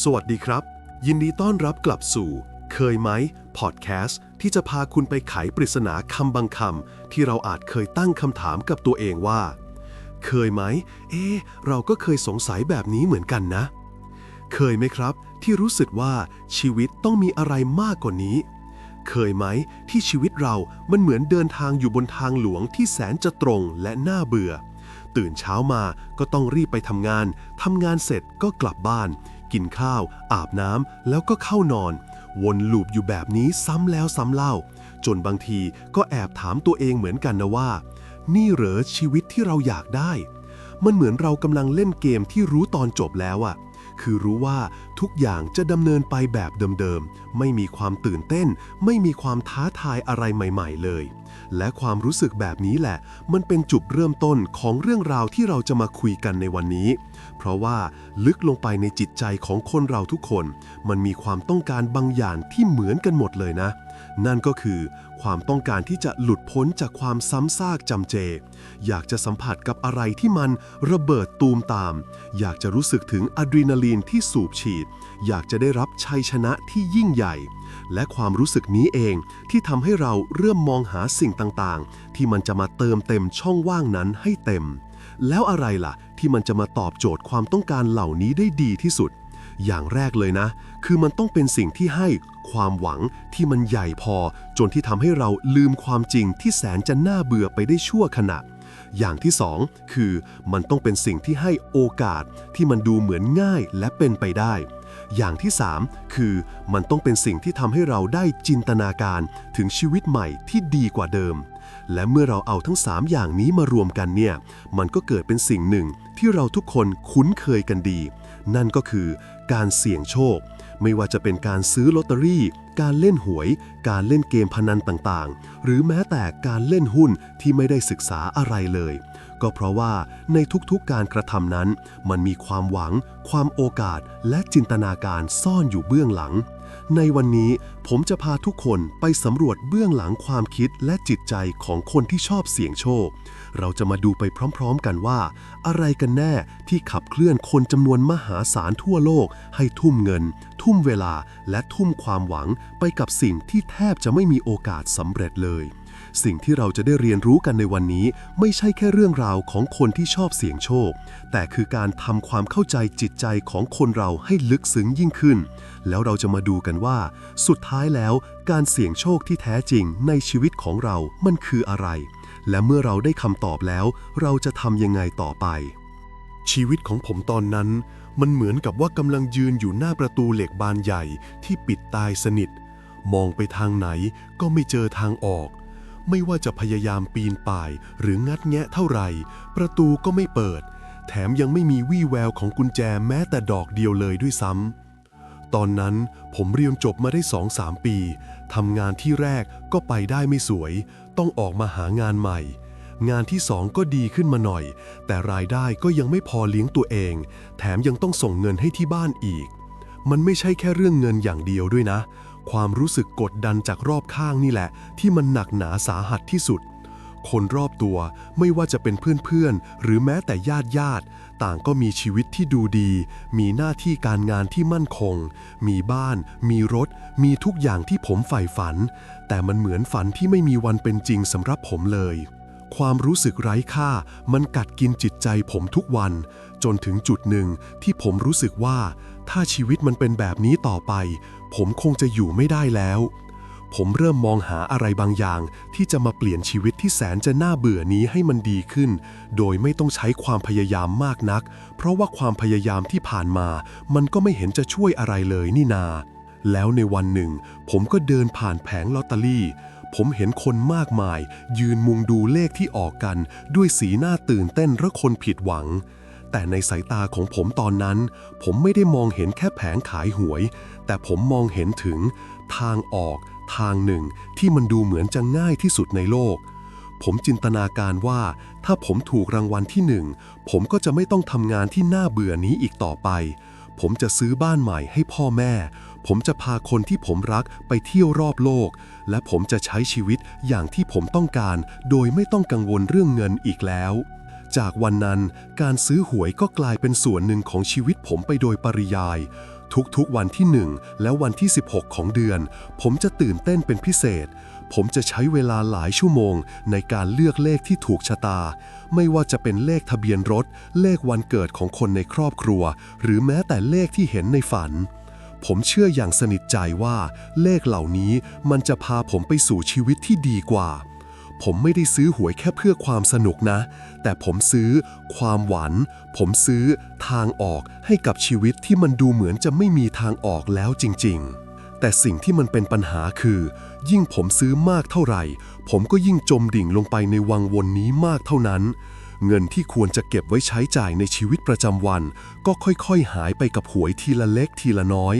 สวัสดีครับ ยินดีต้อนรับกลับสู่ เคยไหมพอดแคสต์ที่จะพาคุณไปไขปริศนาคำบางคำที่เราอาจเคยตั้งคำถามกับตัวเองว่า เคยไหม เอ๊เราก็เคยสงสัยแบบนี้เหมือนกันนะ เคยไหมครับ ที่รู้สึกว่าชีวิตต้องมีอะไรมากกว่านี้ เคยไหมที่ชีวิตเรา มันเหมือนเดินทางอยู่บนทางหลวงที่แสนจะตรงและน่าเบื่อตื่นเช้ามาก็ต้องรีบไปทำงาน ทำงานเสร็จก็กลับบ้าน กินข้าว อาบน้ำแล้วก็เข้านอน วนลูปอยู่แบบนี้ซ้ำแล้วซ้ำเล่า จนบางทีก็แอบถามตัวเองเหมือนกันนะว่า นี่เหรอชีวิตที่เราอยากได้ มันเหมือนเรากำลังเล่นเกมที่รู้ตอนจบแล้วอะ คือรู้ว่าทุกอย่างจะดำเนินไปแบบเดิมๆ ไม่มีความตื่นเต้น ไม่มีความท้าทายอะไรใหม่ๆเลย และความรู้สึกแบบนี้แหละ มันเป็นจุดเริ่มต้นของเรื่องราวที่เราจะมาคุยกันในวันนี้ เพราะว่าลึกลงไปในจิตใจของคนเราทุกคน มันมีความต้องการบางอย่างที่เหมือนกันหมดเลยนะ นั่นก็คือความต้องการที่จะหลุดพ้นจากความซ้ำซากจำเจ อยากจะสัมผัสกับอะไรที่มันระเบิดตูมตาม อยากจะรู้สึกถึงอะดรีนาลีนที่สูบฉีด อยากจะได้รับชัยชนะที่ยิ่งใหญ่ และความรู้สึกนี้เองที่ทำให้เราเริ่มมองหาสิ่งต่างๆ ที่มันจะมาเติมเต็มช่องว่างนั้นให้เต็ม แล้วอะไรล่ะ ที่มันจะมาตอบโจทย์ความต้องการเหล่านี้ได้ดีที่สุดอย่างแรกเลยนะ คือมันต้องเป็นสิ่งที่ให้ความหวังที่มันใหญ่พอ จนที่ทำให้เราลืมความจริงที่แสนจะน่าเบื่อไปได้ชั่วขณะ อย่างที่สองคือมันต้องเป็นสิ่งที่ให้โอกาสที่มันดูเหมือนง่ายและเป็นไปได้ อย่างที่สามคือมันต้องเป็นสิ่งที่ทำให้เราได้จินตนาการถึงชีวิตใหม่ที่ดีกว่าเดิม และเมื่อเราเอาทั้ง 3 อย่างนี้มารวมกันเนี่ยมันก็เกิดเป็นสิ่งหนึ่งที่เราทุกคนคุ้นเคยกันดี นั่นก็คือการเสี่ยงโชค ไม่ว่าจะเป็นการซื้อลอตเตอรี่ การเล่นหวย การเล่นเกมพนันต่างๆ หรือแม้แต่การเล่นหุ้นที่ไม่ได้ศึกษาอะไรเลย ก็เพราะว่าในทุกๆการกระทำนั้น มันมีความหวัง ความโอกาส และจินตนาการซ่อนอยู่เบื้องหลัง ในวันนี้ผมจะพาทุกคนไปสำรวจเบื้องหลังความคิดและจิตใจของคนที่ชอบเสี่ยงโชค เราจะมาดูไปพร้อมๆกันว่า อะไรกันแน่ที่ขับเคลื่อนคนจำนวนมหาศาลทั่วโลก ให้ทุ่มเงิน ทุ่มเวลา และทุ่มความหวังไปกับสิ่งที่แทบจะไม่มีโอกาสสำเร็จเลยสิ่งที่เราจะได้เรียนรู้กันในวันนี้ ไม่ใช่แค่เรื่องราวของคนที่ชอบเสี่ยงโชค แต่คือการทำความเข้าใจจิตใจของคนเราให้ลึกซึ้งยิ่งขึ้น แล้วเราจะมาดูกันว่า สุดท้ายแล้ว การเสี่ยงโชคที่แท้จริงในชีวิตของเรามันคืออะไร และเมื่อเราได้คำตอบแล้ว เราจะทำยังไงต่อไป ชีวิตของผมตอนนั้น มันเหมือนกับว่ากำลังยืนอยู่หน้าประตูเหล็กบานใหญ่ที่ปิดตายสนิท มองไปทางไหนก็ไม่เจอทางออก ไม่ว่าจะพยายามปีนป่ายหรืองัดแงะเท่าไหร่ ประตูก็ไม่เปิด แถมยังไม่มีวี่แววของกุญแจแม้แต่ดอกเดียวเลยด้วยซ้ำตอนนั้นผมเรียนจบมาได้สองสามปี ทำงานที่แรกก็ไปได้ไม่สวย ต้องออกมาหางานใหม่ งานที่สองก็ดีขึ้นมาหน่อย แต่รายได้ก็ยังไม่พอเลี้ยงตัวเอง แถมยังต้องส่งเงินให้ที่บ้านอีก มันไม่ใช่แค่เรื่องเงินอย่างเดียวด้วยนะ ความรู้สึกกดดันจากรอบข้างนี่แหละ ที่มันหนักหนาสาหัสที่สุด คนรอบตัวไม่ว่าจะเป็นเพื่อนๆหรือแม้แต่ญาติญาติ ต่างก็มีชีวิตที่ดูดี มีหน้าที่การงานที่มั่นคง มีบ้าน มีรถ มีทุกอย่างที่ผมใฝ่ฝัน แต่มันเหมือนฝันที่ไม่มีวันเป็นจริงสำหรับผมเลย ความรู้สึกไร้ค่ามันกัดกินจิตใจผมทุกวัน จนถึงจุดหนึ่งที่ผมรู้สึกว่า ถ้าชีวิตมันเป็นแบบนี้ต่อไป ผมคงจะอยู่ไม่ได้แล้ว ผมเริ่มมองหาอะไรบางอย่าง ที่จะมาเปลี่ยนชีวิตที่แสนจะน่าเบื่อนี้ให้มันดีขึ้น โดยไม่ต้องใช้ความพยายามมากนัก เพราะว่าความพยายามที่ผ่านมา มันก็ไม่เห็นจะช่วยอะไรเลยนี่นา แล้วในวันหนึ่ง ผมก็เดินผ่านแผงลอตเตอรี่ ผมเห็นคนมากมาย ยืนมุงดูเลขที่ออกกัน ด้วยสีหน้าตื่นเต้นและคนผิดหวังแต่ในสายตาของผมตอนนั้น ผมไม่ได้มองเห็นแค่แผงขายหวย แต่ผมมองเห็นถึงทางออก ทางหนึ่งที่มันดูเหมือนจะง่ายที่สุดในโลก ผมจินตนาการว่าถ้าผมถูกรางวัลที่หนึ่งผมก็จะไม่ต้องทำงานที่น่าเบื่อนี้อีกต่อไป ผมจะซื้อบ้านใหม่ให้พ่อแม่ ผมจะพาคนที่ผมรักไปเที่ยวรอบโลก และผมจะใช้ชีวิตอย่างที่ผมต้องการ โดยไม่ต้องกังวลเรื่องเงินอีกแล้วจากวันนั้นการซื้อหวยก็กลายเป็นส่วนหนึ่งของชีวิตผมไปโดยปริยาย ทุกๆวันที่ 1 และวันที่ 16 ของเดือน ผมจะตื่นเต้นเป็นพิเศษ ผมจะใช้เวลาหลายชั่วโมง ในการเลือกเลขที่ถูกชะตา ไม่ว่าจะเป็นเลขทะเบียนรถ เลขวันเกิดของคนในครอบครัว หรือแม้แต่เลขที่เห็นในฝัน ผมเชื่ออย่างสนิทใจว่า เลขเหล่านี้มันจะพาผมไปสู่ชีวิตที่ดีกว่า ผมไม่ได้ซื้อหวยแค่เพื่อความสนุกนะ แต่ผมซื้อความหวังผมซื้อทางออกให้กับชีวิตที่มันดูเหมือนจะไม่มีทางออกแล้วจริง ๆ แต่สิ่งที่มันเป็นปัญหาคือ ยิ่งผมซื้อมากเท่าไหร่ ผมก็ยิ่งจมดิ่งลงไปในวังวนนี้มากเท่านั้น เงินที่ควรจะเก็บไว้ใช้จ่ายในชีวิตประจำวัน ก็ค่อยๆ หายไปกับหวยทีละเล็กทีละน้อย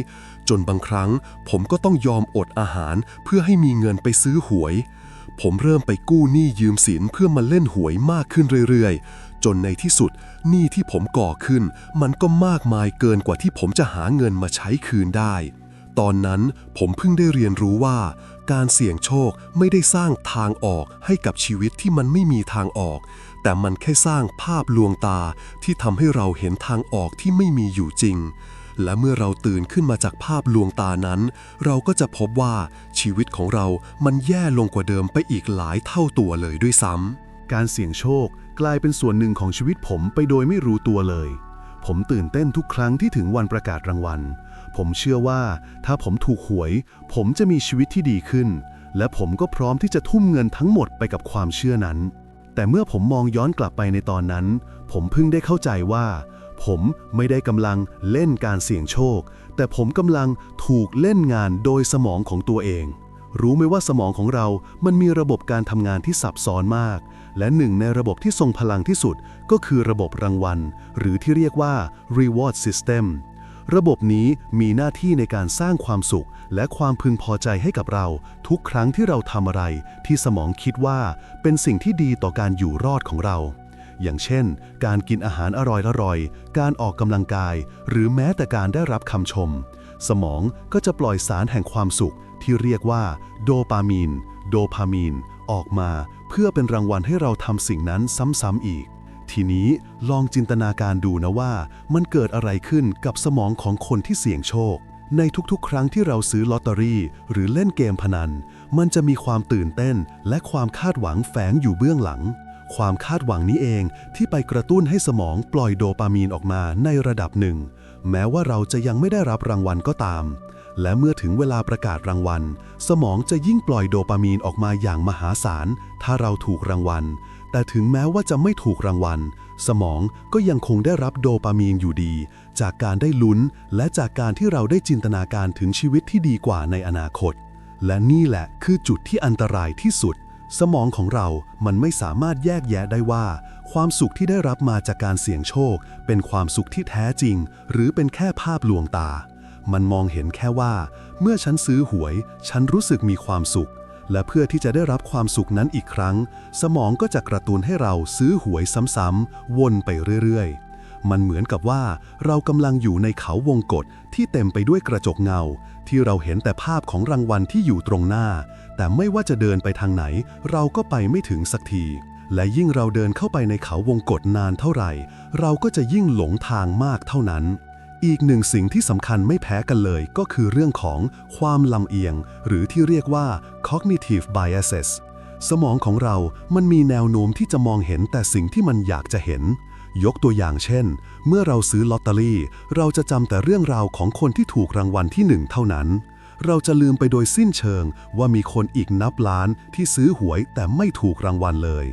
จนบางครั้ง ผมก็ต้องยอมอดอาหารเพื่อให้มีเงินไปซื้อหวย ผมเริ่มไปกู้หนี้ยืมสินเพื่อมาเล่นหวยมากขึ้นเรื่อยๆ จนในที่สุดหนี้ที่ผมก่อขึ้น มันก็มากมายเกินกว่าที่ผมจะหาเงินมาใช้คืนได้ ตอนนั้นผมเพิ่งได้เรียนรู้ว่า การเสี่ยงโชคไม่ได้สร้างทางออกให้กับชีวิตที่มันไม่มีทางออก แต่มันแค่สร้างภาพลวงตาที่ทำให้เราเห็นทางออกที่ไม่มีอยู่จริง และเมื่อเราตื่นขึ้นมาจากภาพลวงตานั้น เราก็จะพบว่าชีวิตของเรามันแย่ลงกว่าเดิมไปอีกหลายเท่าตัวเลยด้วยซ้ำ การเสี่ยงโชคกลายเป็นส่วนหนึ่งของชีวิตผมไปโดยไม่รู้ตัวเลย ผมตื่นเต้นทุกครั้งที่ถึงวันประกาศรางวัล ผมเชื่อว่าถ้าผมถูกหวย ผมจะมีชีวิตที่ดีขึ้น และผมก็พร้อมที่จะทุ่มเงินทั้งหมดไปกับความเชื่อนั้น แต่เมื่อผมมองย้อนกลับไปในตอนนั้น ผมเพิ่งได้เข้าใจว่า ผมไม่ได้กำลังเล่นการเสี่ยงโชค แต่ผมกำลังถูกเล่นงานโดยสมองของตัวเอง รู้ไหมว่าสมองของเรา มันมีระบบการทำงานที่ซับซ้อนมาก และหนึ่งในระบบที่ทรงพลังที่สุด ก็คือระบบรางวัล หรือที่เรียกว่า reward system ระบบนี้มีหน้าที่ในการสร้างความสุข และความพึงพอใจให้กับเรา ทุกครั้งที่เราทำอะไร ที่สมองคิดว่าเป็นสิ่งที่ดีต่อการอยู่รอดของเรา อย่างเช่น การกินอาหารอร่อยๆ การออกกำลังกาย หรือแม้แต่การได้รับคำชม สมองก็จะปล่อยสารแห่งความสุขที่เรียกว่าโดปามีน โดพามีน ออกมาเพื่อเป็นรางวัลให้เราทำสิ่งนั้นซ้ำๆอีก ทีนี้ลองจินตนาการดูนะว่า มันเกิดอะไรขึ้นกับสมองของคนที่เสี่ยงโชค ในทุกๆ ครั้งที่เราซื้อลอตเตอรี่ หรือเล่นเกมพนัน มันจะมีความตื่นเต้นและความคาดหวังแฝงอยู่เบื้องหลัง ความคาดหวังนี้เองที่ไปกระตุ้นให้สมองปล่อยโดปามีนออกมาในระดับหนึ่ง แม้ว่าเราจะยังไม่ได้รับรางวัลก็ตาม และเมื่อถึงเวลาประกาศรางวัล สมองจะยิ่งปล่อยโดปามีนออกมาอย่างมหาศาล ถ้าเราถูกรางวัล แต่ถึงแม้ว่าจะไม่ถูกรางวัล สมองก็ยังคงได้รับโดปามีนอยู่ดี จากการได้ลุ้น และจากการที่เราได้จินตนาการถึงชีวิตที่ดีกว่าในอนาคต และนี่แหละคือจุดที่อันตรายที่สุด สมองของเรามันไม่สามารถแยกแยะได้ว่า ความสุขที่ได้รับมาจากการเสี่ยงโชค เป็นความสุขที่แท้จริง หรือเป็นแค่ภาพลวงตา มันมองเห็นแค่ว่า เมื่อฉันซื้อหวย ฉันรู้สึกมีความสุข และเพื่อที่จะได้รับความสุขนั้นอีกครั้ง สมองก็จะกระตุ้นให้เราซื้อหวยซ้ำๆวนไปเรื่อยๆมันเหมือนกับว่าเรากำลังอยู่ในเขาวงกฏที่เต็มไปด้วยกระจกเงา ที่เราเห็นแต่ภาพของรางวัลที่อยู่ตรงหน้า แต่ไม่ว่าจะเดินไปทางไหน เราก็ไปไม่ถึงสักที และยิ่งเราเดินเข้าไปในเขาวงกฏนานเท่าไหร่ เราก็จะยิ่งหลงทางมากเท่านั้น อีกหนึ่งสิ่งที่สำคัญไม่แพ้กันเลยก็คือเรื่องของความลำเอียง หรือที่เรียกว่า cognitive biases สมองของเรามันมีแนวโน้มที่จะมองเห็นแต่สิ่งที่มันอยากจะเห็น ยกตัวอย่างเช่น เมื่อเราซื้อลอตเตอรี่ เราจะจำแต่เรื่องราวของคนที่ถูกรางวัลที่หนึ่งเท่านั้น เราจะลืมไปโดยสิ้นเชิงว่ามีคนอีกนับล้านที่ซื้อหวยแต่ไม่ถูกรางวัลเลย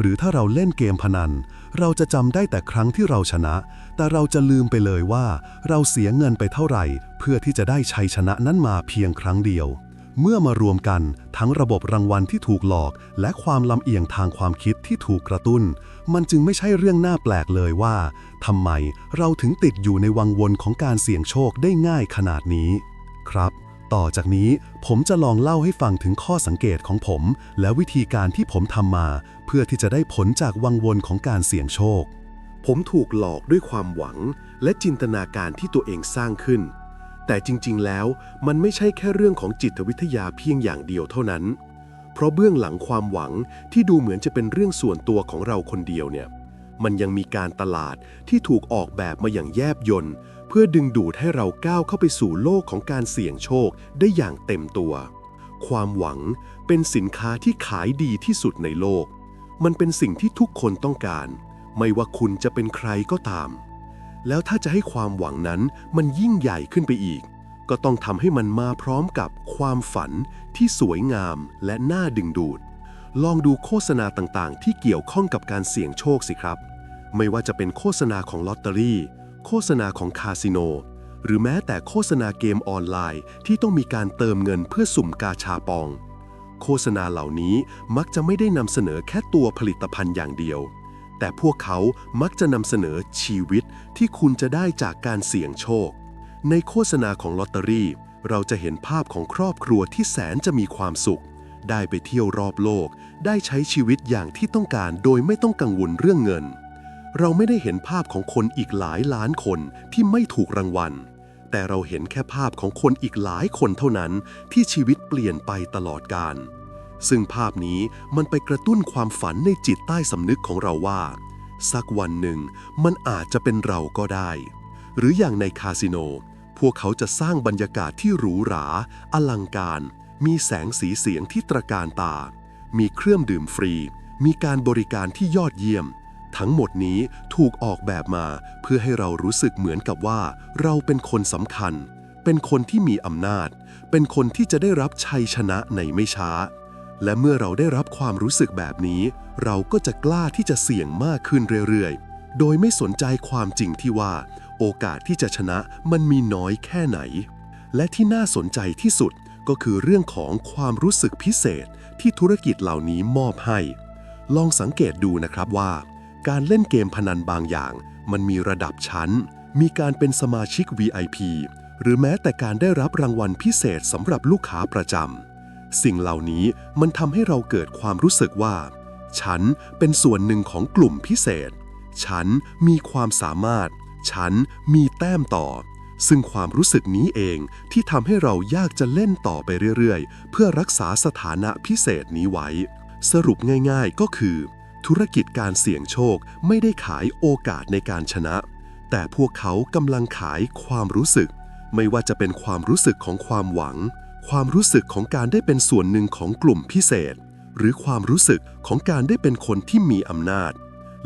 หรือถ้าเราเล่นเกมพนัน เราจะจำได้แต่ครั้งที่เราชนะ แต่เราจะลืมไปเลยว่า เราเสียเงินไปเท่าไหร่ เพื่อที่จะได้ชัยชนะนั้นมาเพียงครั้งเดียว เมื่อมารวมกันทั้งระบบรางวัลที่ถูกหลอก และความลำเอียงทางความคิดที่ถูกกระตุ้น มันจึงไม่ใช่เรื่องน่าแปลกเลยว่าทำไมเราถึงติดอยู่ในวังวนของการเสี่ยงโชคได้ง่ายขนาดนี้ ครับ ต่อจากนี้ผมจะลองเล่าให้ฟังถึงข้อสังเกตของผม และวิธีการที่ผมทำมา เพื่อที่จะได้ผลจากวังวนของการเสี่ยงโชค ผมถูกหลอกด้วยความหวัง และจินตนาการที่ตัวเองสร้างขึ้น แต่จริงๆ แล้วมันไม่ใช่แค่เรื่องของจิตวิทยาเพียงอย่างเดียวเท่านั้น เพราะเบื้องหลังความหวังที่ดูเหมือนจะเป็นเรื่องส่วนตัวของเราคนเดียวเนี่ยมันยังมีการตลาดที่ถูกออกแบบมาอย่างแยบยล เพื่อดึงดูดให้เราก้าวเข้าไปสู่โลกของการเสี่ยงโชคได้อย่างเต็มตัว ความหวังเป็นสินค้าที่ขายดีที่สุดในโลก มันเป็นสิ่งที่ทุกคนต้องการ ไม่ว่าคุณจะเป็นใครก็ตาม แล้วถ้าจะให้ความหวังนั้นมันยิ่งใหญ่ขึ้นไปอีก ก็ต้องทำให้มันมาพร้อมกับความฝันที่สวยงามและน่าดึงดูด ลองดูโฆษณาต่างๆ ที่เกี่ยวข้องกับการเสี่ยงโชคสิครับ ไม่ว่าจะเป็นโฆษณาของลอตเตอรี่ โฆษณาของคาสิโน หรือแม้แต่โฆษณาเกมออนไลน์ที่ต้องมีการเติมเงินเพื่อสุ่มกาชาปอง โฆษณาเหล่านี้มักจะไม่ได้นำเสนอแค่ตัวผลิตภัณฑ์อย่างเดียว แต่พวกเขามักจะนำเสนอชีวิตที่คุณจะได้จากการเสี่ยงโชค ในโฆษณาของลอตเตอรี่ เราจะเห็นภาพของครอบครัวที่แสนจะมีความสุข ได้ไปเที่ยวรอบโลก ได้ใช้ชีวิตอย่างที่ต้องการโดยไม่ต้องกังวลเรื่องเงิน เราไม่ได้เห็นภาพของคนอีกหลายล้านคนที่ไม่ถูกรางวัล แต่เราเห็นแค่ภาพของคนอีกหลายคนเท่านั้นที่ชีวิตเปลี่ยนไปตลอดกาลซึ่งภาพนี้มันไปกระตุ้นความฝันในจิตใต้สำนึกของเราว่า สักวันหนึ่งมันอาจจะเป็นเราก็ได้ หรืออย่างในคาสิโน พวกเขาจะสร้างบรรยากาศที่หรูหรา อลังการ มีแสงสีเสียงที่ตระการตา มีเครื่องดื่มฟรี มีการบริการที่ยอดเยี่ยม ทั้งหมดนี้ถูกออกแบบมาเพื่อให้เรารู้สึกเหมือนกับว่า เราเป็นคนสำคัญ เป็นคนที่มีอำนาจ เป็นคนที่จะได้รับชัยชนะในไม่ช้า และเมื่อเราได้รับความรู้สึกแบบนี้ เราก็จะกล้าที่จะเสี่ยงมากขึ้นเรื่อยๆ โดยไม่สนใจความจริงที่ว่า โอกาสที่จะชนะมันมีน้อยแค่ไหน และที่น่าสนใจที่สุดก็คือเรื่องของความรู้สึกพิเศษที่ธุรกิจเหล่านี้มอบให้ ลองสังเกตดูนะครับว่า การเล่นเกมพนันบางอย่าง มันมีระดับชั้น มีการเป็นสมาชิก VIP หรือแม้แต่การได้รับรางวัลพิเศษสำหรับลูกค้าประจำ สิ่งเหล่านี้มันทำให้เราเกิดความรู้สึกว่า ฉันเป็นส่วนหนึ่งของกลุ่มพิเศษ ฉันมีความสามารถ ฉันมีแต้มต่อ ซึ่งความรู้สึกนี้เองที่ทำให้เรายากจะเล่นต่อไปเรื่อยๆ เพื่อรักษาสถานะพิเศษนี้ไว้ สรุปง่ายๆก็คือ ธุรกิจการเสี่ยงโชคไม่ได้ขายโอกาสในการชนะ แต่พวกเขากำลังขายความรู้สึก ไม่ว่าจะเป็นความรู้สึกของความหวัง ความรู้สึกของการได้เป็นส่วนหนึ่งของกลุ่มพิเศษ หรือความรู้สึกของการได้เป็นคนที่มีอำนาจ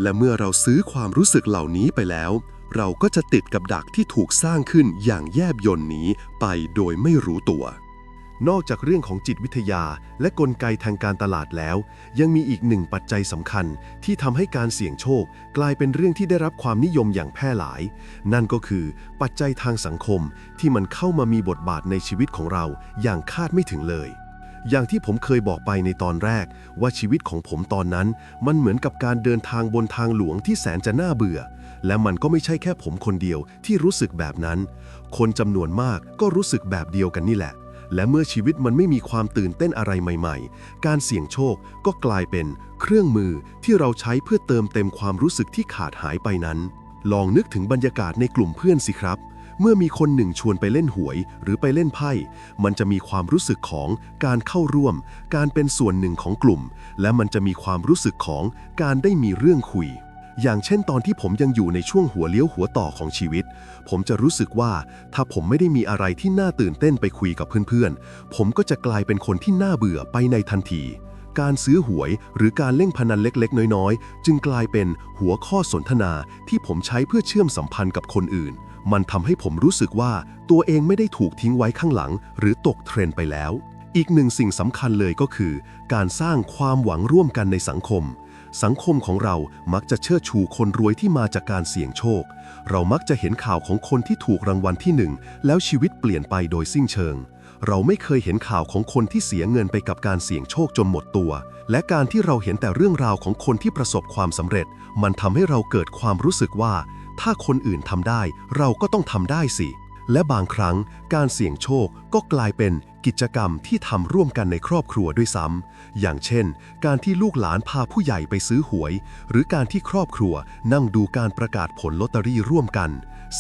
และเมื่อเราซื้อความรู้สึกเหล่านี้ไปแล้ว เราก็จะติดกับดักที่ถูกสร้างขึ้นอย่างแยบยนนี้ไปโดยไม่รู้ตัว นอกจากเรื่องของจิตวิทยาและกลไกทางการตลาดแล้ว ยังมีอีกหนึ่งปัจจัยสำคัญที่ทำให้การเสี่ยงโชค กลายเป็นเรื่องที่ได้รับความนิยมอย่างแพร่หลาย นั่นก็คือปัจจัยทางสังคมที่มันเข้ามามีบทบาทในชีวิตของเราอย่างคาดไม่ถึงเลย อย่างที่ผมเคยบอกไปในตอนแรก ว่าชีวิตของผมตอนนั้น มันเหมือนกับการเดินทางบนทางหลวงที่แสนจะน่าเบื่อ และมันก็ไม่ใช่แค่ผมคนเดียวที่รู้สึกแบบนั้น คนจำนวนมากก็รู้สึกแบบเดียวกันนี่แหละ และเมื่อชีวิตมันไม่มีความตื่นเต้นอะไรใหม่ๆ การเสี่ยงโชคก็กลายเป็นเครื่องมือที่เราใช้เพื่อเติมเต็มความรู้สึกที่ขาดหายไปนั้น ลองนึกถึงบรรยากาศในกลุ่มเพื่อนสิครับ เมื่อมีคนหนึ่งชวนไปเล่นหวยหรือไปเล่นไพ่ มันจะมีความรู้สึกของการเข้าร่วม การเป็นส่วนหนึ่งของกลุ่ม และมันจะมีความรู้สึกของการได้มีเรื่องคุย อย่างเช่นตอนที่ผมยังอยู่ในช่วงหัวเลี้ยวหัวต่อของชีวิต ผมจะรู้สึกว่าถ้าผมไม่ได้มีอะไรที่น่าตื่นเต้นไปคุยกับเพื่อนๆ ผมก็จะกลายเป็นคนที่น่าเบื่อไปในทันที การซื้อหวยหรือการเล่นพนันเล็กๆ น้อยๆ จึงกลายเป็นหัวข้อสนทนาที่ผมใช้เพื่อเชื่อมสัมพันธ์กับคนอื่น มันทำให้ผมรู้สึกว่าตัวเองไม่ได้ถูกทิ้งไว้ข้างหลัง หรือตกเทรนไปแล้วอีกหนึ่งสิ่งสำคัญเลยก็คือ การสร้างความหวังร่วมกันในสังคม สังคมของเรามักจะเชิดชูคนรวยที่มาจากการเสี่ยงโชค เรามักจะเห็นข่าวของคนที่ถูกรางวัลที่หนึ่งแล้วชีวิตเปลี่ยนไปโดยสิ้นเชิง เราไม่เคยเห็นข่าวของคนที่เสียเงินไปกับการเสี่ยงโชคจนหมดตัว และการที่เราเห็นแต่เรื่องราวของคนที่ประสบความสำเร็จ มันทำให้เราเกิดความรู้สึกว่า ถ้าคนอื่นทำได้ เราก็ต้องทำได้สิ และบางครั้งการเสี่ยงโชคก็กลายเป็นกิจกรรมที่ทำร่วมกันในครอบครัวด้วยซ้ำ อย่างเช่น การที่ลูกหลานพาผู้ใหญ่ไปซื้อหวย หรือการที่ครอบครัวนั่งดูการประกาศผลลอตเตอรี่ร่วมกัน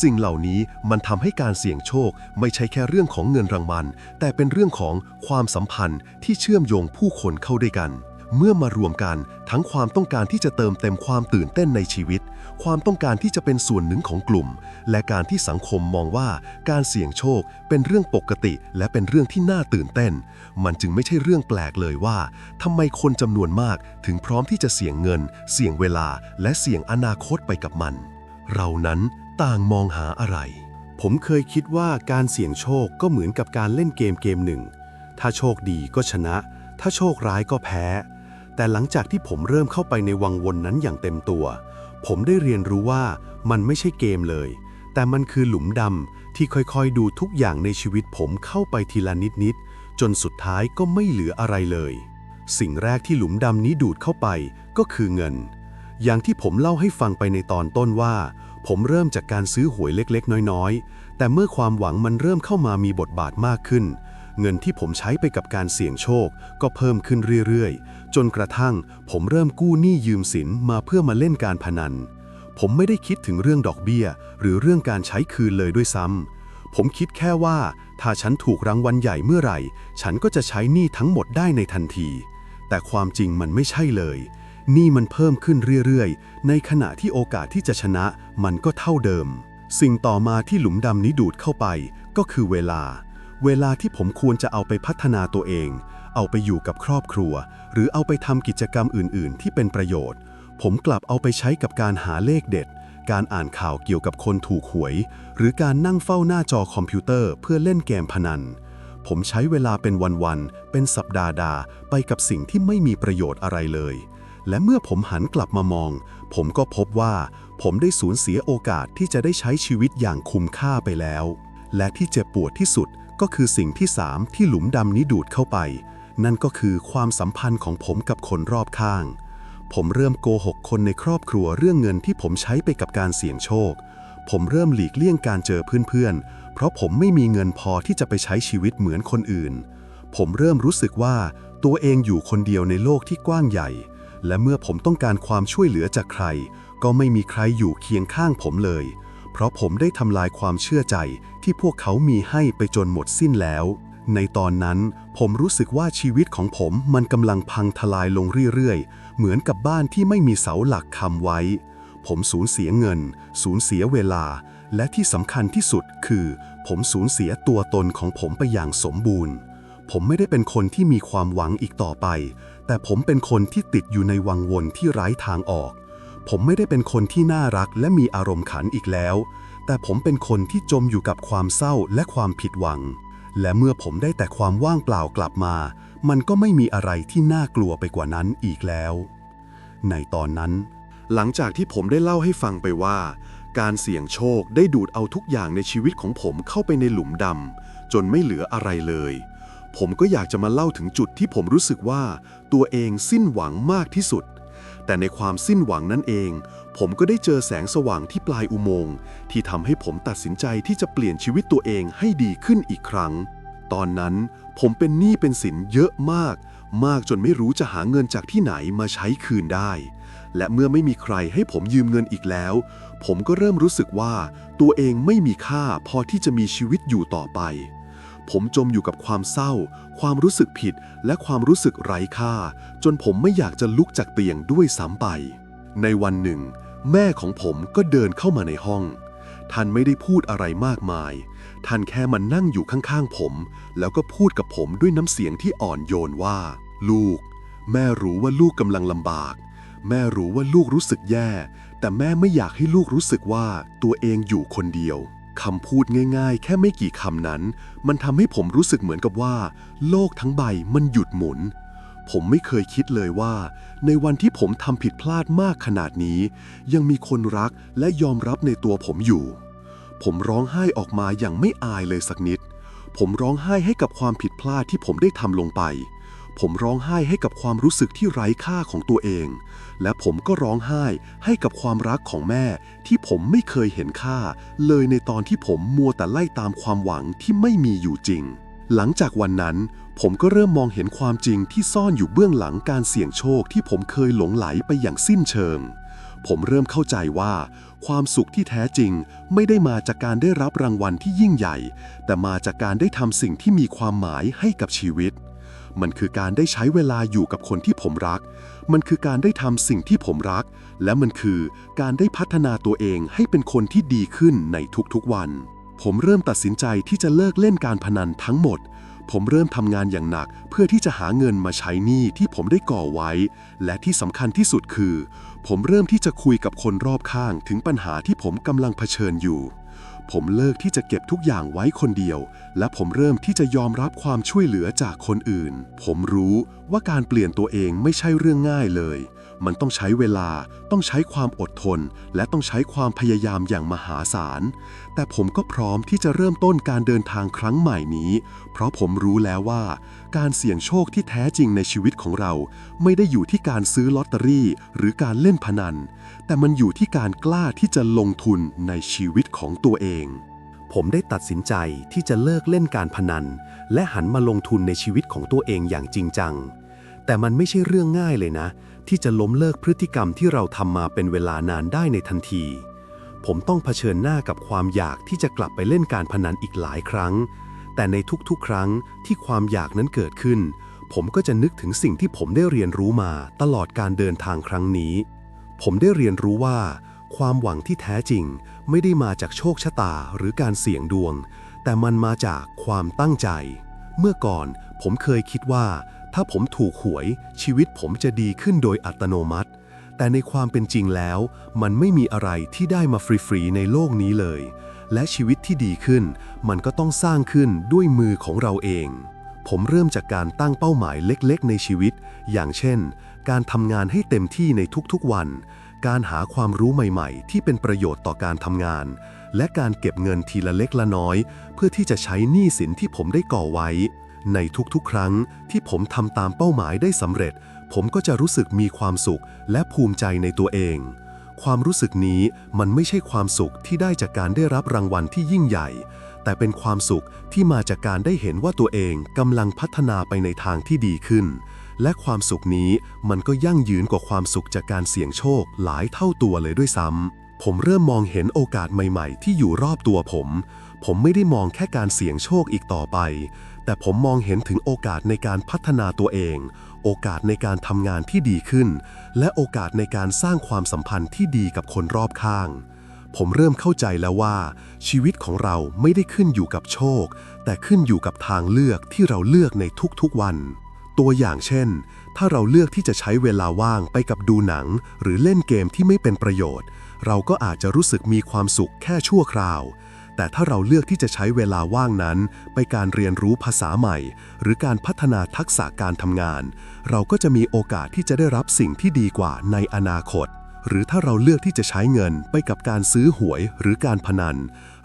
สิ่งเหล่านี้มันทำให้การเสี่ยงโชคไม่ใช่แค่เรื่องของเงินรางวัล แต่เป็นเรื่องของความสัมพันธ์ที่เชื่อมโยงผู้คนเข้าด้วยกัน เมื่อมารวมกันทั้งความต้องการที่จะเติมเต็มความตื่นเต้นในชีวิต ความต้องการที่จะเป็นส่วนหนึ่งของกลุ่ม และการที่สังคมมองว่าการเสี่ยงโชคเป็นเรื่องปกติ และเป็นเรื่องที่น่าตื่นเต้น มันจึงไม่ใช่เรื่องแปลกเลยว่าทำไมคนจำนวนมากถึงพร้อมที่จะเสี่ยงเงิน เสี่ยงเวลา และเสี่ยงอนาคตไปกับมัน เรานั้นต่างมองหาอะไร ผมเคยคิดว่าการเสี่ยงโชคก็เหมือนกับการเล่นเกมเกมหนึ่ง ถ้าโชคดีก็ชนะ ถ้าโชคร้ายก็แพ้ แต่หลังจากที่ผมเริ่มเข้าไปในวังวนนั้นอย่างเต็มตัว ผมได้เรียนรู้ว่ามันไม่ใช่เกมเลย แต่มันคือหลุมดำที่ค่อยๆ ดูทุกอย่างในชีวิตผมเข้าไปทีละนิดๆ จนสุดท้ายก็ไม่เหลืออะไรเลย สิ่งแรกที่หลุมดำนี้ดูดเข้าไปก็คือเงิน อย่างที่ผมเล่าให้ฟังไปในตอนต้นว่า ผมเริ่มจากการซื้อหวยเล็กๆ น้อยๆ แต่เมื่อความหวังมันเริ่มเข้ามามีบทบาทมากขึ้น เงินที่ผมใช้ไปกับการเสี่ยงโชค ก็เพิ่มขึ้นเรื่อยๆ จนกระทั่งผมเริ่มกู้หนี้ยืมสินมาเพื่อมาเล่นการพนัน ผมไม่ได้คิดถึงเรื่องดอกเบี้ย หรือเรื่องการใช้คืนเลยด้วยซ้ำผมคิดแค่ว่า ถ้าฉันถูกรางวัลใหญ่เมื่อไหร่ ฉันก็จะใช้หนี้ทั้งหมดได้ในทันที แต่ความจริงมันไม่ใช่เลยหนี้มันเพิ่มขึ้นเรื่อยๆ ในขณะที่โอกาสที่จะชนะมันก็เท่าเดิม สิ่งต่อมาที่หลุมดำนี้ดูดเข้าไปก็คือเวลา เวลาที่ผมควรจะเอาไปพัฒนาตัวเอง เอาไปอยู่กับครอบครัว หรือเอาไปทำกิจกรรมอื่น ๆ ที่เป็นประโยชน์ ผมกลับเอาไปใช้กับการหาเลขเด็ด การอ่านข่าวเกี่ยวกับคนถูกหวย หรือการนั่งเฝ้าหน้าจอคอมพิวเตอร์เพื่อเล่นเกมพนัน ผมใช้เวลาเป็นวัน ๆ เป็นสัปดาห์ดาไปกับสิ่งที่ไม่มีประโยชน์อะไรเลย และเมื่อผมหันกลับมามอง ผมก็พบว่าผมได้สูญเสียโอกาสที่จะได้ใช้ชีวิตอย่างคุ้มค่าไปแล้ว และที่เจ็บปวดที่สุด ก็คือสิ่งที่สามที่หลุมดำนี้ดูดเข้าไป นั่นก็คือความสัมพันธ์ของผมกับคนรอบข้าง ผมเริ่มโกหกคนในครอบครัวเรื่องเงินที่ผมใช้ไปกับการเสี่ยงโชค ผมเริ่มหลีกเลี่ยงการเจอเพื่อนๆ เพราะผมไม่มีเงินพอที่จะไปใช้ชีวิตเหมือนคนอื่น ผมเริ่มรู้สึกว่าตัวเองอยู่คนเดียวในโลกที่กว้างใหญ่ และเมื่อผมต้องการความช่วยเหลือจากใคร ก็ไม่มีใครอยู่เคียงข้างผมเลย เพราะผมได้ทำลายความเชื่อใจที่พวกเขามีให้ไปจนหมดสิ้นแล้ว ในตอนนั้นผมรู้สึกว่าชีวิตของผมมันกำลังพังทลายลงเรื่อยๆ เหมือนกับบ้านที่ไม่มีเสาหลักคำไว้ ผมสูญเสียเงิน สูญเสียเวลา และที่สำคัญที่สุดคือ ผมสูญเสียตัวตนของผมไปอย่างสมบูรณ์ ผมไม่ได้เป็นคนที่มีความหวังอีกต่อไป แต่ผมเป็นคนที่ติดอยู่ในวังวนที่ไร้ทางออก ผมไม่ได้เป็นคนที่น่ารักและมีอารมณ์ขันอีกแล้ว แต่ผมเป็นคนที่จมอยู่กับความเศร้าและความผิดหวัง และเมื่อผมได้แต่ความว่างเปล่ากลับมา มันก็ไม่มีอะไรที่น่ากลัวไปกว่านั้นอีกแล้ว ในตอนนั้น หลังจากที่ผมได้เล่าให้ฟังไปว่า การเสี่ยงโชคได้ดูดเอาทุกอย่างในชีวิตของผมเข้าไปในหลุมดำจนไม่เหลืออะไรเลย ผมก็อยากจะมาเล่าถึงจุดที่ผมรู้สึกว่า ตัวเองสิ้นหวังมากที่สุด แต่ในความสิ้นหวังนั่นเอง ผมก็ได้เจอแสงสว่างที่ปลายอุโมงค์ที่ทำให้ผมตัดสินใจที่จะเปลี่ยนชีวิตตัวเองให้ดีขึ้นอีกครั้ง ตอนนั้นผมเป็นหนี้เป็นสินเยอะมาก มากจนไม่รู้จะหาเงินจากที่ไหนมาใช้คืนได้ และเมื่อไม่มีใครให้ผมยืมเงินอีกแล้ว ผมก็เริ่มรู้สึกว่าตัวเองไม่มีค่าพอที่จะมีชีวิตอยู่ต่อไป ผมจมอยู่กับความเศร้า ความรู้สึกผิด และความรู้สึกไร้ค่า จนผมไม่อยากจะลุกจากเตียงด้วยซ้ำไป ในวันหนึ่ง แม่ของผมก็เดินเข้ามาในห้อง ท่านไม่ได้พูดอะไรมากมาย ท่านแค่มานั่งอยู่ข้างๆผม แล้วก็พูดกับผมด้วยน้ำเสียงที่อ่อนโยนว่า ลูก แม่รู้ว่าลูกกำลังลำบาก แม่รู้ว่าลูกรู้สึกแย่ แต่แม่ไม่อยากให้ลูกรู้สึกว่าตัวเองอยู่คนเดียว คำพูดง่ายๆ แค่ไม่กี่คำนั้น มันทำให้ผมรู้สึกเหมือนกับว่า โลกทั้งใบมันหยุดหมุน ผมไม่เคยคิดเลยว่า ในวันที่ผมทำผิดพลาดมากขนาดนี้ ยังมีคนรักและยอมรับในตัวผมอยู่ ผมร้องไห้ออกมาอย่างไม่อายเลยสักนิด ผมร้องไห้ให้กับความผิดพลาดที่ผมได้ทำลงไป ผมร้องไห้ให้กับความรู้สึกที่ไร้ค่าของตัวเอง และผมก็ร้องไห้ให้กับความรักของแม่ที่ผมไม่เคยเห็นค่า เลยในตอนที่ผมมัวแต่ไล่ตามความหวังที่ไม่มีอยู่จริง หลังจากวันนั้น ผมก็เริ่มมองเห็นความจริงที่ซ่อนอยู่เบื้องหลังการเสี่ยงโชคที่ผมเคยหลงไหลไปอย่างสิ้นเชิง ผมเริ่มเข้าใจว่า ความสุขที่แท้จริงไม่ได้มาจากการได้รับรางวัลที่ยิ่งใหญ่ แต่มาจากการได้ทำสิ่งที่มีความหมายให้กับชีวิต มันคือการได้ใช้เวลาอยู่กับคนที่ผมรัก มันคือการได้ทำสิ่งที่ผมรัก และมันคือการได้พัฒนาตัวเองให้เป็นคนที่ดีขึ้นในทุกๆวัน ผมเริ่มตัดสินใจที่จะเลิกเล่นการพนันทั้งหมด ผมเริ่มทำงานอย่างหนัก เพื่อที่จะหาเงินมาใช้หนี้ที่ผมได้ก่อไว้ และที่สำคัญที่สุดคือ ผมเริ่มที่จะคุยกับคนรอบข้างถึงปัญหาที่ผมกำลังเผชิญอยู่ ผมเลิกที่จะเก็บทุกอย่างไว้คนเดียว และผมเริ่มที่จะยอมรับความช่วยเหลือจากคนอื่น ผมรู้ว่าการเปลี่ยนตัวเองไม่ใช่เรื่องง่ายเลย มันต้องใช้เวลา ต้องใช้ความอดทน และต้องใช้ความพยายามอย่างมหาศาล แต่ผมก็พร้อมที่จะเริ่มต้นการเดินทางครั้งใหม่นี้ เพราะผมรู้แล้วว่า การเสี่ยงโชคที่แท้จริงในชีวิตของเรา ไม่ได้อยู่ที่การซื้อลอตเตอรี่ หรือการเล่นพนัน แต่มันอยู่ที่การกล้าที่จะลงทุนในชีวิตของตัวเองผมได้ตัดสินใจที่จะเลิกเล่นการพนัน และหันมาลงทุนในชีวิตของตัวเองอย่างจริงจัง แต่มันไม่ใช่เรื่องง่ายเลยนะ ที่จะล้มเลิกพฤติกรรมที่เราทำมาเป็นเวลานานได้ในทันที ผมต้องเผชิญหน้ากับความอยากที่จะกลับไปเล่นการพนันอีกหลายครั้ง แต่ในทุกๆ ครั้งที่ความอยากนั้นเกิดขึ้น ผมก็จะนึกถึงสิ่งที่ผมได้เรียนรู้มาตลอดการเดินทางครั้งนี้ ผมได้เรียนรู้ว่า ความหวังที่แท้จริงไม่ได้มาจากโชคชะตาหรือการเสี่ยงดวง แต่มันมาจากความตั้งใจ เมื่อก่อนผมเคยคิดว่า ถ้าผมถูกหวย ชีวิตผมจะดีขึ้นโดยอัตโนมัติ แต่ในความเป็นจริงแล้ว มันไม่มีอะไรที่ได้มาฟรีๆในโลกนี้เลย และชีวิตที่ดีขึ้น มันก็ต้องสร้างขึ้นด้วยมือของเราเอง ผมเริ่มจากการตั้งเป้าหมายเล็กๆ ในชีวิต อย่างเช่น การทำงานให้เต็มที่ในทุกๆวัน การหาความรู้ใหม่ๆ ที่เป็นประโยชน์ต่อการทำงาน และการเก็บเงินทีละเล็กละน้อย เพื่อที่จะใช้หนี้สินที่ผมได้ก่อไว้ ในทุกๆ ครั้งที่ผมทำตามเป้าหมายได้สำเร็จ ผมก็จะรู้สึกมีความสุขและภูมิใจในตัวเอง ความรู้สึกนี้มันไม่ใช่ความสุขที่ได้จากการได้รับรางวัลที่ยิ่งใหญ่ แต่เป็นความสุขที่มาจากการได้เห็นว่าตัวเองกำลังพัฒนาไปในทางที่ดีขึ้น และความสุขนี้มันก็ยั่งยืนกว่าความสุขจากการเสี่ยงโชคหลายเท่าตัวเลยด้วยซ้ำผมเริ่มมองเห็นโอกาสใหม่ ๆ ที่อยู่รอบตัวผม ผมไม่ได้มองแค่การเสี่ยงโชคอีกต่อไป แต่ผมมองเห็นถึงโอกาสในการพัฒนาตัวเอง โอกาสในการทำงานที่ดีขึ้น และโอกาสในการสร้างความสัมพันธ์ที่ดีกับคนรอบข้าง ผมเริ่มเข้าใจแล้วว่า ชีวิตของเราไม่ได้ขึ้นอยู่กับโชค แต่ขึ้นอยู่กับทางเลือกที่เราเลือกในทุกๆวัน ตัวอย่างเช่น ถ้าเราเลือกที่จะใช้เวลาว่างไปกับดูหนัง หรือเล่นเกมที่ไม่เป็นประโยชน์ เราก็อาจจะรู้สึกมีความสุขแค่ชั่วคราว แต่ถ้าเราเลือกที่จะใช้เวลาว่างนั้น ไปการเรียนรู้ภาษาใหม่ หรือการพัฒนาทักษะการทำงาน เราก็จะมีโอกาสที่จะได้รับสิ่งที่ดีกว่าในอนาคต หรือถ้าเราเลือกที่จะใช้เงินไปกับการซื้อหวยหรือการพนัน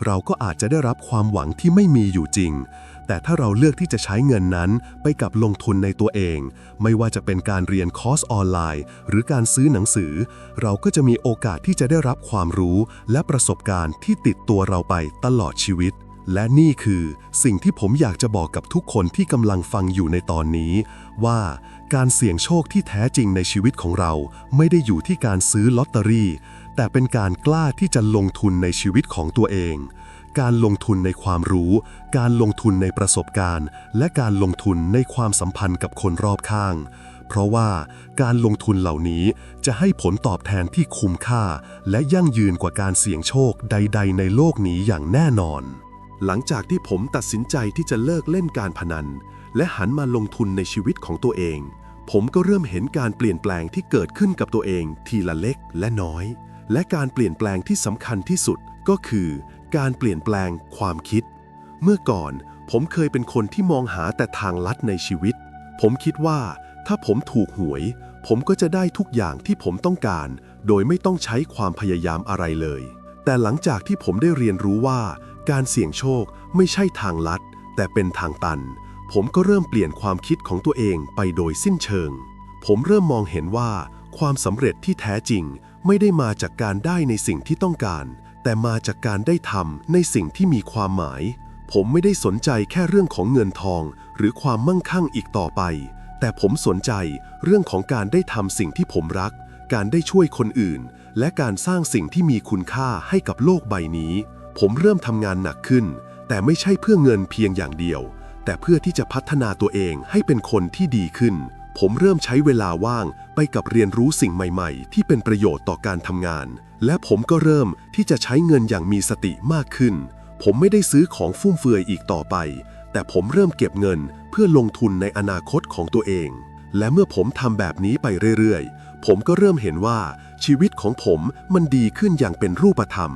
เราก็อาจจะได้รับความหวังที่ไม่มีอยู่จริง แต่ถ้าเราเลือกที่จะใช้เงินนั้นไปกับลงทุนในตัวเอง ไม่ว่าจะเป็นการเรียนคอร์สออนไลน์ หรือการซื้อหนังสือ เราก็จะมีโอกาสที่จะได้รับความรู้ และประสบการณ์ที่ติดตัวเราไปตลอดชีวิต และนี่คือสิ่งที่ผมอยากจะบอกกับทุกคนที่กำลังฟังอยู่ในตอนนี้ ว่าการเสี่ยงโชคที่แท้จริงในชีวิตของเรา ไม่ได้อยู่ที่การซื้อลอตเตอรี่ แต่เป็นการกล้าที่จะลงทุนในชีวิตของตัวเอง การลงทุนในความรู้ การลงทุนในประสบการณ์ และการลงทุนในความสัมพันธ์กับคนรอบข้าง เพราะว่าการลงทุนเหล่านี้จะให้ผลตอบแทนที่คุ้มค่า และยั่งยืนกว่าการเสี่ยงโชคใด ๆ ในโลกนี้อย่างแน่นอน หลังจากที่ผมตัดสินใจที่จะเลิกเล่นการพนัน และหันมาลงทุนในชีวิตของตัวเอง ผมก็เริ่มเห็นการเปลี่ยนแปลงที่เกิดขึ้นกับตัวเองทีละเล็กและน้อย และการเปลี่ยนแปลงที่สำคัญที่สุดก็คือ การเปลี่ยนแปลงความคิด เมื่อก่อนผมเคยเป็นคนที่มองหาแต่ทางลัดในชีวิต ผมคิดว่าถ้าผมถูกหวย ผมก็จะได้ทุกอย่างที่ผมต้องการ โดยไม่ต้องใช้ความพยายามอะไรเลย แต่หลังจากที่ผมได้เรียนรู้ว่า การเสี่ยงโชคไม่ใช่ทางลัด แต่เป็นทางตัน ผมก็เริ่มเปลี่ยนความคิดของตัวเองไปโดยสิ้นเชิง ผมเริ่มมองเห็นว่า ความสำเร็จที่แท้จริง ไม่ได้มาจากการได้ในสิ่งที่ต้องการ แต่มาจากการได้ทำในสิ่งที่มีความหมาย ผมไม่ได้สนใจแค่เรื่องของเงินทอง หรือความมั่งคั่งอีกต่อไป แต่ผมสนใจเรื่องของการได้ทำสิ่งที่ผมรัก การได้ช่วยคนอื่น และการสร้างสิ่งที่มีคุณค่าให้กับโลกใบนี้ ผมเริ่มทำงานหนักขึ้น แต่ไม่ใช่เพื่อเงินเพียงอย่างเดียว แต่เพื่อที่จะพัฒนาตัวเองให้เป็นคนที่ดีขึ้น ผมเริ่มใช้เวลาว่างไปกับเรียนรู้สิ่งใหม่ๆ ที่เป็นประโยชน์ต่อการทำงาน และผมก็เริ่มที่จะใช้เงินอย่างมีสติมากขึ้น ผมไม่ได้ซื้อของฟุ่มเฟือยอีกต่อไป แต่ผมเริ่มเก็บเงินเพื่อลงทุนในอนาคตของตัวเอง และเมื่อผมทำแบบนี้ไปเรื่อยๆ ผมก็เริ่มเห็นว่าชีวิตของผมมันดีขึ้นอย่างเป็นรูปธรรม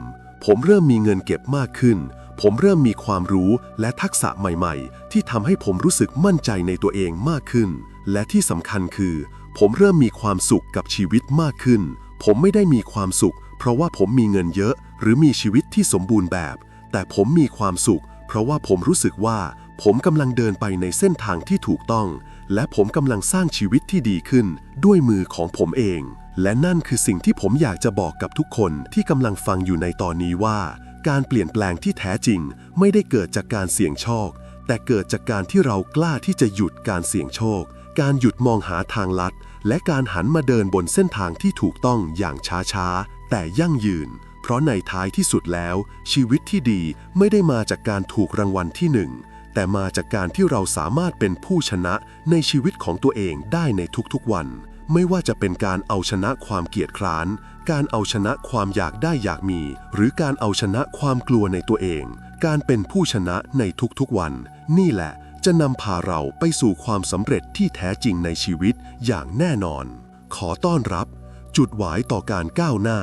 ผมเริ่มมีเงินเก็บมากขึ้น ผมเริ่มมีความรู้และทักษะใหม่ๆ ที่ทำให้ผมรู้สึกมั่นใจในตัวเองมากขึ้น และที่สำคัญคือ ผมเริ่มมีความสุขกับชีวิตมากขึ้น ผมไม่ได้มีความสุข เพราะว่าผมมีเงินเยอะ หรือมีชีวิตที่สมบูรณ์แบบ แต่ผมมีความสุข เพราะว่าผมรู้สึกว่า ผมกำลังเดินไปในเส้นทางที่ถูกต้อง และผมกำลังสร้างชีวิตที่ดีขึ้น ด้วยมือของผมเอง และนั่นคือสิ่งที่ผมอยากจะบอกกับทุกคนที่กำลังฟังอยู่ในตอนนี้ว่า การเปลี่ยนแปลงที่แท้จริงไม่ได้เกิดจากการเสี่ยงโชค แต่เกิดจากการที่เรากล้าที่จะหยุดการเสี่ยงโชค การหยุดมองหาทางลัด และการหันมาเดินบนเส้นทางที่ถูกต้องอย่างช้าๆ แต่ยั่งยืน เพราะในท้ายที่สุดแล้ว ชีวิตที่ดีไม่ได้มาจากการถูกรางวัลที่หนึ่งแต่มาจากการที่เราสามารถเป็นผู้ชนะในชีวิตของตัวเองได้ในทุกๆวัน ไม่ว่าจะเป็นการเอาชนะความเกียจคร้าน การเอาชนะความอยากได้อยากมี หรือการเอาชนะความกลัวในตัวเอง การเป็นผู้ชนะในทุกๆวัน นี่แหละจะนำพาเราไปสู่ความสำเร็จที่แท้จริงในชีวิตอย่างแน่นอน ขอต้อนรับ จุดหวายต่อการก้าวหน้า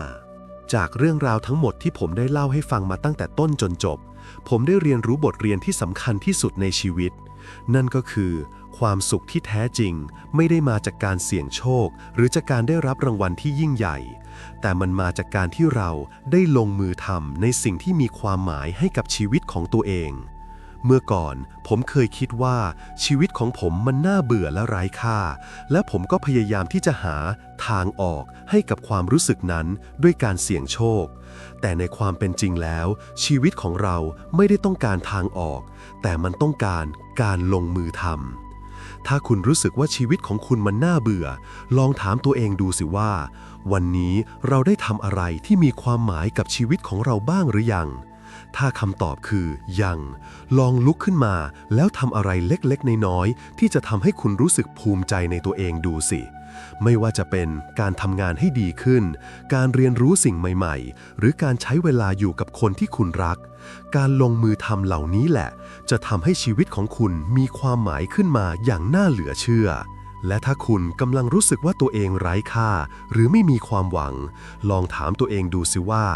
จากเรื่องราวทั้งหมดที่ผมได้เล่าให้ฟังมาตั้งแต่ต้นจนจบ ผมได้เรียนรู้บทเรียนที่สำคัญที่สุดในชีวิต นั่นก็คือ ความสุขที่แท้จริง ไม่ได้มาจากการเสี่ยงโชค หรือจากการได้รับรางวัลที่ยิ่งใหญ่ แต่มันมาจากการที่เราได้ลงมือทำในสิ่งที่มีความหมายให้กับชีวิตของตัวเอง เมื่อก่อนผมเคยคิดว่าชีวิตของผมมันน่าเบื่อและไร้ค่า และผมก็พยายามที่จะหาทางออกให้กับความรู้สึกนั้นด้วยการเสี่ยงโชค แต่ในความเป็นจริงแล้ว ชีวิตของเราไม่ได้ต้องการทางออก แต่มันต้องการการลงมือทำ ถ้าคุณรู้สึกว่าชีวิตของคุณมันน่าเบื่อ ลองถามตัวเองดูสิว่า วันนี้เราได้ทำอะไรที่มีความหมายกับชีวิตของเราบ้างหรือยัง ถ้าคำตอบคือยัง ลองลุกขึ้นมาแล้วทำอะไรเล็กๆ น้อยๆ ที่จะทำให้คุณรู้สึกภูมิใจในตัวเองดูสิไม่ว่าจะเป็นการทำงานให้ดีขึ้น การเรียนรู้สิ่งใหม่ ๆ หรือการใช้เวลาอยู่กับคนที่คุณรัก การลงมือทำเหล่านี้แหละ จะทำให้ชีวิตของคุณมีความหมายขึ้นมาอย่างน่าเหลือเชื่อ และถ้าคุณกำลังรู้สึกว่าตัวเองไร้ค่า หรือไม่มีความหวัง ลองถามตัวเองดูสิว่า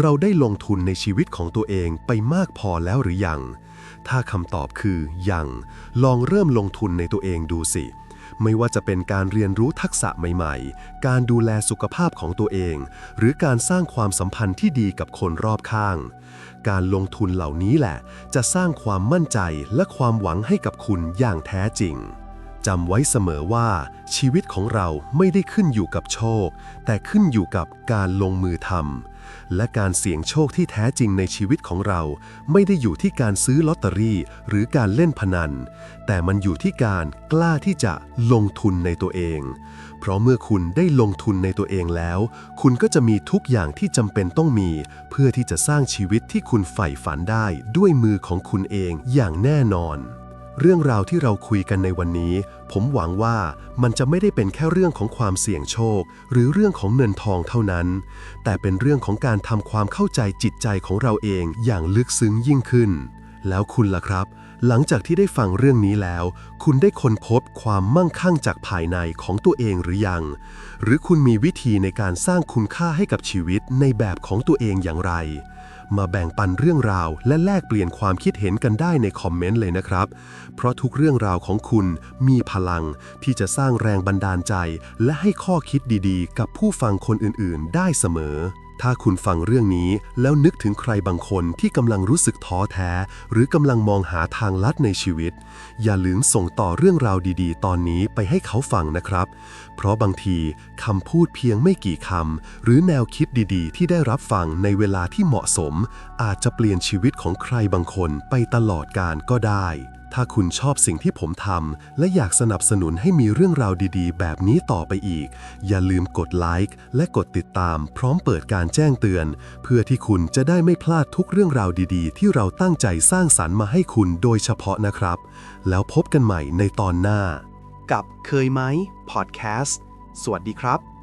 เราได้ลงทุนในชีวิตของตัวเองไปมากพอแล้วหรือยัง ถ้าคำตอบคือยัง ลองเริ่มลงทุนในตัวเองดูสิไม่ว่าจะเป็นการเรียนรู้ทักษะใหม่ๆ การดูแลสุขภาพของตัวเอง หรือการสร้างความสัมพันธ์ที่ดีกับคนรอบข้าง การลงทุนเหล่านี้แหละ จะสร้างความมั่นใจและความหวังให้กับคุณอย่างแท้จริงจำไว้เสมอว่าชีวิตของเราไม่ได้ขึ้นอยู่กับโชค แต่ขึ้นอยู่กับการลงมือทำและการเสี่ยงโชคที่แท้จริงในชีวิตของเรา ไม่ได้อยู่ที่การซื้อลอตเตอรี่หรือการเล่นพนัน แต่มันอยู่ที่การกล้าที่จะลงทุนในตัวเอง เพราะเมื่อคุณได้ลงทุนในตัวเองแล้ว คุณก็จะมีทุกอย่างที่จำเป็นต้องมี เพื่อที่จะสร้างชีวิตที่คุณใฝ่ฝันได้ด้วยมือของคุณเองอย่างแน่นอน เรื่องราวที่เราคุยกันในวันนี้ ผมหวังว่ามันจะไม่ได้เป็นแค่เรื่องของความเสี่ยงโชค หรือเรื่องของเงินทองเท่านั้น แต่เป็นเรื่องของการทำความเข้าใจจิตใจของเราเองอย่างลึกซึ้งยิ่งขึ้น แล้วคุณล่ะครับ หลังจากที่ได้ฟังเรื่องนี้แล้ว คุณได้ค้นพบความมั่งคั่งจากภายในของตัวเองหรือยัง หรือคุณมีวิธีในการสร้างคุณค่าให้กับชีวิตในแบบของตัวเองอย่างไร มาแบ่งปันเรื่องราวและแลกเปลี่ยนความคิดเห็นกันได้ในคอมเมนต์เลยนะครับ เพราะทุกเรื่องราวของคุณมีพลังที่จะสร้างแรงบันดาลใจ และให้ข้อคิดดีๆ กับผู้ฟังคนอื่นๆ ได้เสมอ ถ้าคุณฟังเรื่องนี้แล้วนึกถึงใครบางคนที่กำลังรู้สึกท้อแท้ หรือกำลังมองหาทางลัดในชีวิต อย่าลืมส่งต่อเรื่องราวดีๆ ตอนนี้ไปให้เขาฟังนะครับ เพราะบางทีคำพูดเพียงไม่กี่คำหรือแนวคิดดีๆ ที่ได้รับฟังในเวลาที่เหมาะสม อาจจะเปลี่ยนชีวิตของใครบางคนไปตลอดกาลก็ได้ ถ้าคุณชอบสิ่งที่ผมทำและอยากสนับสนุนให้มีเรื่องราวดีๆ แบบนี้ต่อไปอีก อย่าลืมกดไลค์และกดติดตามพร้อมเปิดการแจ้งเตือน เพื่อที่คุณจะได้ไม่พลาดทุกเรื่องราวดีๆ ที่เราตั้งใจสร้างสรรค์มาให้คุณโดยเฉพาะนะครับ แล้วพบกันใหม่ในตอนหน้า กับเคยไหมพอดแคสต์สวัสดีครับ